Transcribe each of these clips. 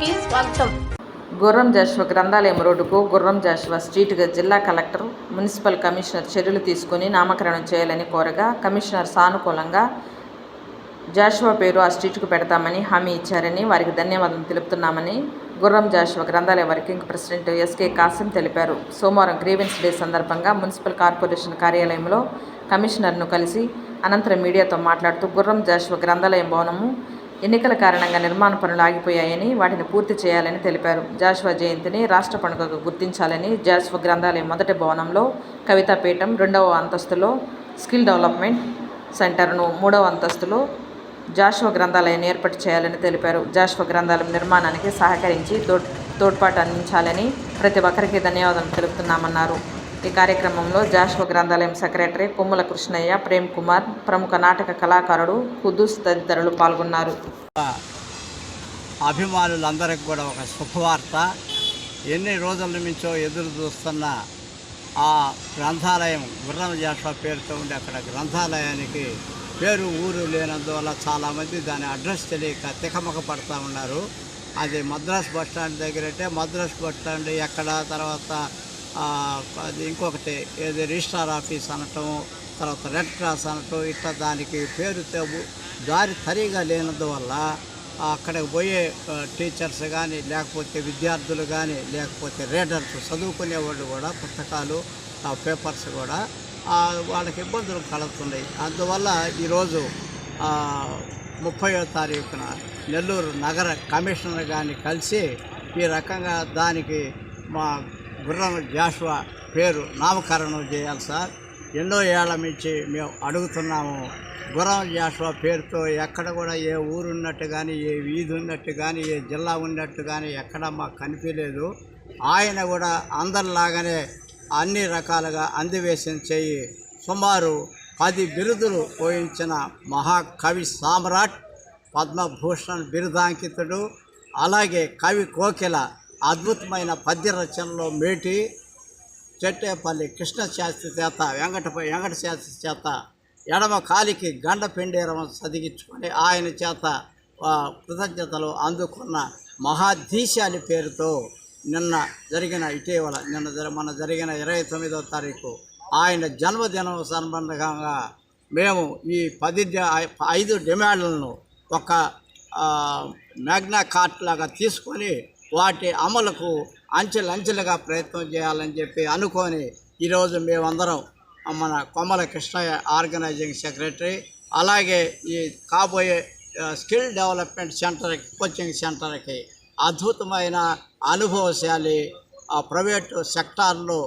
కి స్వాగతం. గుర్రం జాషువ గ్రంథాలయం రోడ్డుకు గుర్రం జాషువ స్ట్రీట్గా జిల్లా కలెక్టర్ మున్సిపల్ కమిషనర్ చర్యలు తీసుకుని నామకరణం చేయాలని కోరగా కమిషనర్ సానుకూలంగా జాషువా పేరు ఆ స్ట్రీట్కు పెడతామని హామీ ఇచ్చారని వారికి ధన్యవాదం తెలుపుతున్నామని గుర్రం జాషువా గ్రంథాలయ వర్కింగ్ ప్రెసిడెంట్ ఎస్కే కాసిం తెలిపారు. సోమవారం గ్రీవెన్స్ డే సందర్భంగా మున్సిపల్ కార్పొరేషన్ కార్యాలయంలో కమిషనర్ను కలిసి అనంతరం మీడియాతో మాట్లాడుతూ గుర్రం జాషువా గ్రంథాలయం భవనము ఎన్నికల కారణంగా నిర్మాణ పనులు ఆగిపోయాయని వాటిని పూర్తి చేయాలని తెలిపారు. జాషువా జయంతిని రాష్ట్ర పండుగగా గుర్తించాలని జాషువా గ్రంథాలయం మొదటి భవనంలో కవితాపీఠం రెండవ అంతస్తులో స్కిల్ డెవలప్మెంట్ సెంటర్ను మూడవ అంతస్తులో జాషువా గ్రంథాలయాన్ని ఏర్పాటు చేయాలని తెలిపారు. జాషువా గ్రంథాలయం నిర్మాణానికి సహకరించి తోడ్ తోడ్పాటు అందించాలని ప్రతి ఒక్కరికి ధన్యవాదాలు తెలుపుతున్నామన్నారు. ఈ కార్యక్రమంలో జాషువా గ్రంథాలయం సెక్రటరీ కొమ్ముల కృష్ణయ్య ప్రేమ్ కుమార్ ప్రముఖ నాటక కళాకారుడు కుదూస్ తదితరులు పాల్గొన్నారు. అభిమానులందరికి కూడా ఒక శుభవార్త. ఎన్ని రోజుల నుంచో ఎదురు చూస్తున్న ఆ గ్రంథాలయం గుర్రం జాషా పేరుతో ఉండే అక్కడ గ్రంథాలయానికి పేరు ఊరు లేనందువల్ల చాలామంది దాని అడ్రస్ తెలియక తికమక పడుతూ ఉన్నారు. అది మద్రాస్ బస్ స్టాండ్ దగ్గర అంటే మద్రాస్ బస్ స్టాండ్ ఎక్కడ తర్వాత అది ఇంకొకటి ఏది రిజిస్ట్రార్ ఆఫీస్ అనటం తర్వాత రెడ్ క్రాస్ అనటం ఇట్లా దానికి పేరు తెవు దారి సరిగా లేనందువల్ల అక్కడికి పోయే టీచర్స్ కానీ లేకపోతే విద్యార్థులు కానీ లేకపోతే రీడర్స్ చదువుకునేవాళ్ళు కూడా పుస్తకాలు ఆ, పేపర్స్ కూడా వాళ్ళకి ఇబ్బందులు కలుగుతున్నాయి. అందువల్ల ఈరోజు ముప్పయో తారీఖున నెల్లూరు నగర కమిషనర్ గారిని కలిసి ఈ రకంగా దానికి మా గుర్రం జాషువా పేరు నామకరణం చేయాలి సార్. ఎన్నో ఏళ్ళ నుంచి మేము అడుగుతున్నాము గుర్రం జాషువా పేరుతో ఎక్కడ కూడా ఏ ఊరు ఉన్నట్టు కానీ ఏ వీధి ఉన్నట్టు కానీ ఏ జిల్లా ఉన్నట్టు కానీ ఎక్కడ మాకు కనిపించలేదు. ఆయన కూడా అందరిలాగానే అన్ని రకాలుగా అందివేశం చేయి సుమారు పది బిరుదులు పోయించిన మహాకవి సామ్రాట్ పద్మభూషణ్ బిరుదాంకితుడు అలాగే కవి కోకిల అద్భుతమైన పద్య రచనలో మేటి చెట్టేపల్లి కృష్ణ శాస్త్రి చేత వెంకట వెంకట శాస్త్రి చేత ఎడమ కాలికి గండ పెండేరం చదివించుకొని ఆయన చేత కృతజ్ఞతలు అందుకున్న మహాధీశాలి పేరుతో నిన్న జరిగిన ఇటీవల నిన్న జరి మన జరిగిన ఇరవై తొమ్మిదవ తారీఖు ఆయన జన్మదినం సంబంధంగా మేము ఈ పది ఐదు డిమాండ్లను ఒక మ్యాగ్నా కార్ట్ లాగా తీసుకొని వాటి అమలుకు అంచెలంచెలుగా ప్రయత్నం చేయాలని చెప్పి అనుకొని ఈరోజు మేమందరం మన కొమ్మల కృష్ణయ్య ఆర్గనైజింగ్ సెక్రటరీ అలాగే ఈ కాబోయే స్కిల్ డెవలప్మెంట్ సెంటర్కి కోచింగ్ సెంటర్కి అద్భుతమైన అనుభవశాలి ప్రైవేటు సెక్టార్లో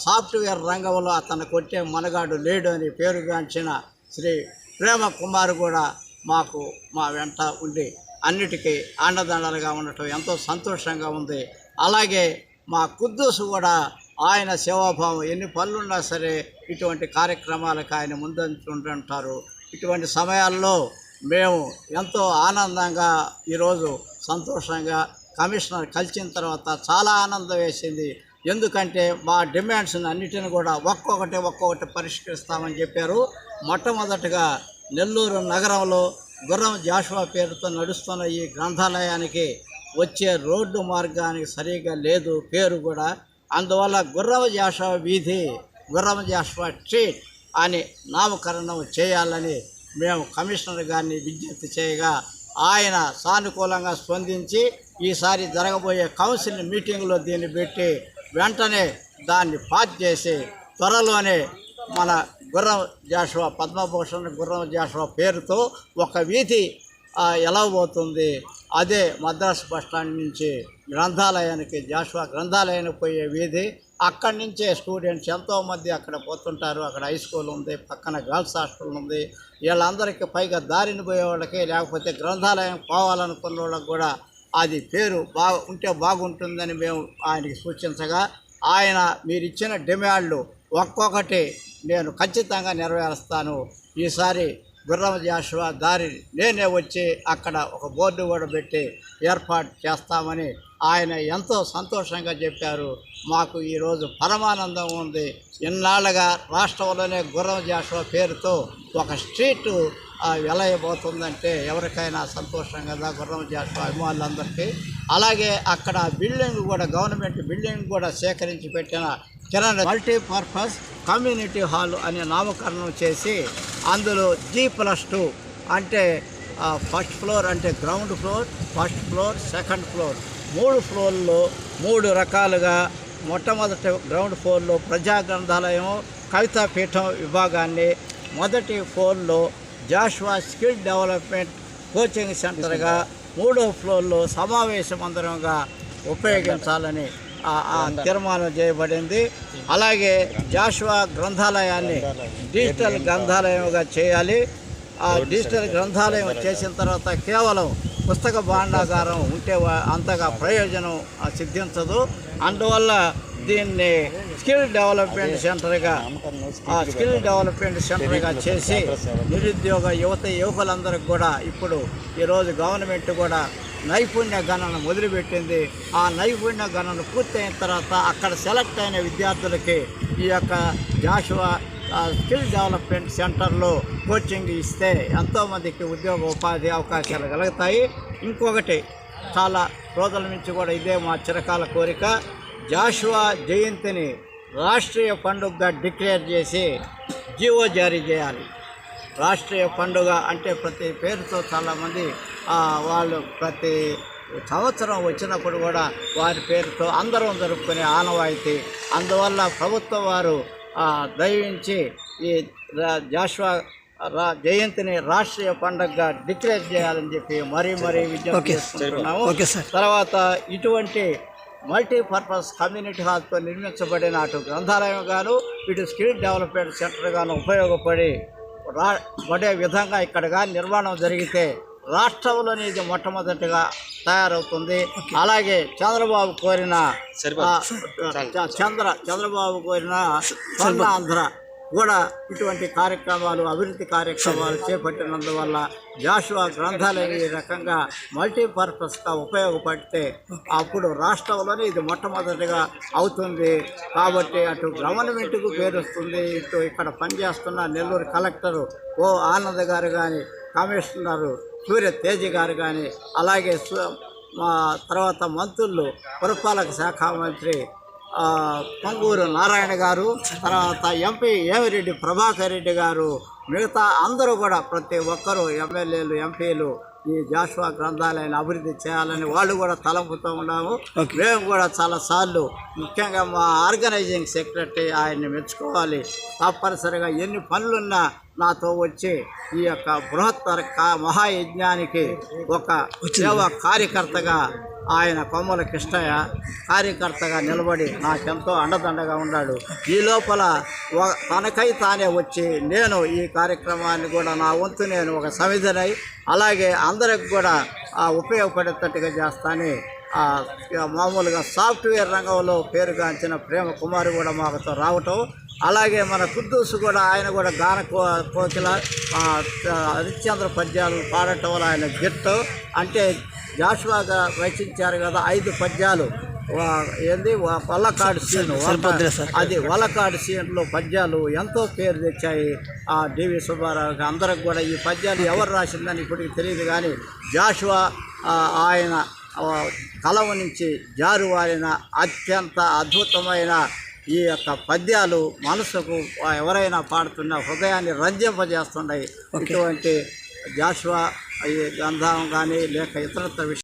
సాఫ్ట్వేర్ రంగంలో అతను కొట్టే మనగాడు లేడు అని పేరుగాంచిన శ్రీ ప్రేమ కుమార్ కూడా మాకు మా వెంట ఉండి అన్నిటికీ అండదండలుగా ఉండటం ఎంతో సంతోషంగా ఉంది. అలాగే మా కుద్దూసు కూడా ఆయన సేవాభావం ఎన్ని పనులున్నా సరే ఇటువంటి కార్యక్రమాలకు ఆయన ముందంటుంటారు. ఇటువంటి సమయాల్లో మేము ఎంతో ఆనందంగా ఈరోజు సంతోషంగా కమిషనర్ కలిసిన తర్వాత చాలా ఆనందం వేసింది. ఎందుకంటే మా డిమాండ్స్ అన్నిటిని కూడా ఒక్కొక్కటి ఒక్కొక్కటి పరిష్కరిస్తామని చెప్పారు. మొట్టమొదటిగా నెల్లూరు నగరంలో గుర్రం జాషువా పేరుతో నడుస్తున్న ఈ గ్రంథాలయానికి వచ్చే రోడ్డు మార్గానికి సరిగా లేదు పేరు కూడా. అందువల్ల గుర్రం జాషువా వీధి గుర్రం జాషువా స్ట్రీట్ అని నామకరణం చేయాలని మేము కమిషనర్ గారిని విజ్ఞప్తి చేయగా ఆయన సానుకూలంగా స్పందించి ఈసారి జరగబోయే కౌన్సిల్ మీటింగ్లో దీన్ని పెట్టి వెంటనే దాన్ని పాస్ చేసి త్వరలోనే మన గుర్రం జాషువా పద్మభూషణ్ గుర్రం జాషువా పేరుతో ఒక వీధి ఎలా పోతుంది? అదే మద్రాసు బస్టాండ్ నుంచి గ్రంథాలయానికి జాషువా గ్రంథాలయానికి పోయే వీధి. అక్కడి నుంచే స్టూడెంట్స్ ఎంతోమంది అక్కడ పోతుంటారు. అక్కడ హై స్కూల్ ఉంది పక్కన గర్ల్స్ హాస్టల్ ఉంది. వీళ్ళందరికీ పైగా దారిని పోయేవాళ్ళకి లేకపోతే గ్రంథాలయం పోవాలనుకున్న వాళ్ళకి కూడా అది పేరు బాగా ఉంటే బాగుంటుందని మేము ఆయనకి సూచించగా ఆయన మీరు ఇచ్చిన డిమాండ్లు ఒక్కొక్కటి నేను ఖచ్చితంగా నెరవేరుస్తాను. ఈసారి గుర్రం జాషువా దారి నేనే వచ్చి అక్కడ ఒక బోర్డు కూడా పెట్టి ఏర్పాటు చేస్తామని ఆయన ఎంతో సంతోషంగా చెప్పారు. మాకు ఈరోజు పరమానందం ఉంది. ఇన్నాళ్ళుగా రాష్ట్రంలోనే గుర్రం జాషువా పేరుతో ఒక స్ట్రీటు వెలయబోతుందంటే ఎవరికైనా సంతోషం కదా గుర్రం జాషువా అభిమానులందరికీ. అలాగే అక్కడ బిల్డింగ్ కూడా గవర్నమెంట్ బిల్డింగ్ కూడా సేకరించి పెట్టిన కిరణ్ మల్టీపర్పస్ కమ్యూనిటీ హాల్ అనే నామకరణం చేసి అందులో జీ ప్లస్ టూ అంటే ఫస్ట్ ఫ్లోర్ అంటే ground floor first floor second floor. మూడు ఫ్లోర్లో మూడు రకాలుగా మొట్టమొదటి గ్రౌండ్ ఫ్లోర్లో ప్రజా గ్రంథాలయం కవితా పీఠం విభాగాన్ని మొదటి ఫ్లోర్లో జాషువా స్కిల్ డెవలప్మెంట్ కోచింగ్ సెంటర్గా మూడో ఫ్లోర్లో సమావేశ మందిరంగా ఉపయోగించాలని తీర్మానం చేయబడింది. అలాగే జాషువా గ్రంథాలయాన్ని డిజిటల్ గ్రంథాలయంగా చేయాలి. ఆ డిజిటల్ గ్రంథాలయం చేసిన తర్వాత కేవలం పుస్తక భాండాగారం ఉంటే అంతగా ప్రయోజనం సిద్ధించదు. అందువల్ల దీన్ని స్కిల్ డెవలప్మెంట్ సెంటర్గా ఆ స్కిల్ డెవలప్మెంట్ సెంటర్గా చేసి నిరుద్యోగ యువత యువకులందరికీ కూడా ఇప్పుడు ఈరోజు గవర్నమెంట్ కూడా నైపుణ్య గణన మొదలుపెట్టింది. ఆ నైపుణ్య గణన పూర్తయిన తర్వాత అక్కడ సెలెక్ట్ అయిన విద్యార్థులకి ఈ యొక్క జాషువా స్కిల్ డెవలప్మెంట్ సెంటర్లో కోచింగ్ ఇస్తే ఎంతోమందికి ఉద్యోగ ఉపాధి అవకాశాలు కలుగుతాయి. ఇంకొకటి చాలా రోజుల నుంచి కూడా ఇదే మా చిరకాల కోరిక. జాషువా జయంతిని రాష్ట్రీయ పండుగగా డిక్లేర్ చేసి జీవో జారీ చేయాలి. రాష్ట్రీయ పండుగ అంటే ప్రతి పేరుతో చాలామంది వాళ్ళు ప్రతి సంవత్సరం వచ్చినప్పుడు కూడా వారి పేరుతో అందరం జరుపుకునే ఆనవాయితీ. అందువల్ల ప్రభుత్వం వారు దయవించి ఈ జాషువా రా జయంతిని రాష్ట్రీయ పండుగగా డిక్లేర్ చేయాలని చెప్పి మరీ మరీ విజ్ఞప్తి తర్వాత ఇటువంటి మల్టీపర్పస్ కమ్యూనిటీ హాల్తో నిర్మించబడిన అటు గ్రంథాలయం గాను ఇటు స్కిల్ డెవలప్మెంట్ సెంటర్ గాను ఉపయోగపడి రా పడే విధంగా ఇక్కడ కానీ నిర్మాణం జరిగితే రాష్ట్రంలోని ఇది మొట్టమొదటిగా తయారవుతుంది. అలాగే చంద్రబాబు కోరిన చంద్ర చంద్రబాబు కోరిన స్వర్ణ ఆంధ్ర కూడా ఇటువంటి కార్యక్రమాలు అభివృద్ధి కార్యక్రమాలు చేపట్టినందువల్ల జాషువా గ్రంథాలయం ఈ రకంగా మల్టీపర్పస్గా ఉపయోగపడితే అప్పుడు రాష్ట్రంలోనే ఇది మొట్టమొదటిగా అవుతుంది. కాబట్టి అటు గవర్నమెంట్కు పేరు వస్తుంది ఇటు ఇక్కడ పనిచేస్తున్న నెల్లూరు కలెక్టరు ఓ ఆనంద్ గారు కానీ కమిషనరు సూర్య తేజ గారు కానీ అలాగే మా తర్వాత మంత్రులు పురపాలక శాఖ మంత్రి పొంగూరు నారాయణ గారు తర్వాత ఎంపీ ఏమిరెడ్డి ప్రభాకర్ రెడ్డి గారు మిగతా అందరూ కూడా ప్రతి ఒక్కరూ ఎమ్మెల్యేలు ఎంపీలు ఈ జాషువా గ్రంథాలయాన్ని అభివృద్ధి చేయాలని వాళ్ళు కూడా తలంపుతూ ఉన్నాము. మేము కూడా చాలాసార్లు ముఖ్యంగా మా ఆర్గనైజింగ్ సెక్రటరీ ఆయన్ని మెచ్చుకోవాలి. తప్పనిసరిగా ఎన్ని పనులున్నా నాతో వచ్చి ఈ యొక్క బృహత్తర కా మహాయజ్ఞానికి ఒక సేవా కార్యకర్తగా ఆయన కొమ్మల కృష్ణయ్య కార్యకర్తగా నిలబడి నాకెంతో అండదండగా ఉన్నాడు. ఈ లోపల తనకై తానే వచ్చి నేను ఈ కార్యక్రమాన్ని కూడా నా వంతు నేను ఒక సమిధనై అలాగే అందరికి కూడా ఉపయోగపడేటట్టుగా చేస్తానని మామూలుగా సాఫ్ట్వేర్ రంగంలో పేరుగాంచిన ప్రేమ కుమారి కూడా మాకుతో రావటం అలాగే మన కుద్దూసు కూడా ఆయన కూడా గాన కో కోకిల హరిశ్చంద్ర పద్యాలు పాడటం వల్ల ఆయన గిట్టు అంటే జాషువాగా రచించారు కదా ఐదు పద్యాలు. ఏంది? వల్లకాడు సీను. అది వలకాడు సీన్లో పద్యాలు ఎంతో పేరు తెచ్చాయి. ఆ డివి సుబ్బారావుకి అందరికి కూడా ఈ పద్యాలు ఎవరు రాసిందని ఇప్పటికి తెలియదు కానీ జాషువా ఆయన కలవ నుంచి జారువారిన అత్యంత అద్భుతమైన ఈ యొక్క పద్యాలు మనసుకు ఎవరైనా పాడుతున్న హృదయాన్ని రంజింపజేస్తున్నాయి ఇటువంటి జాషువా ఈ గంధం కానీ లేక ఇతరత్ర విషయాలు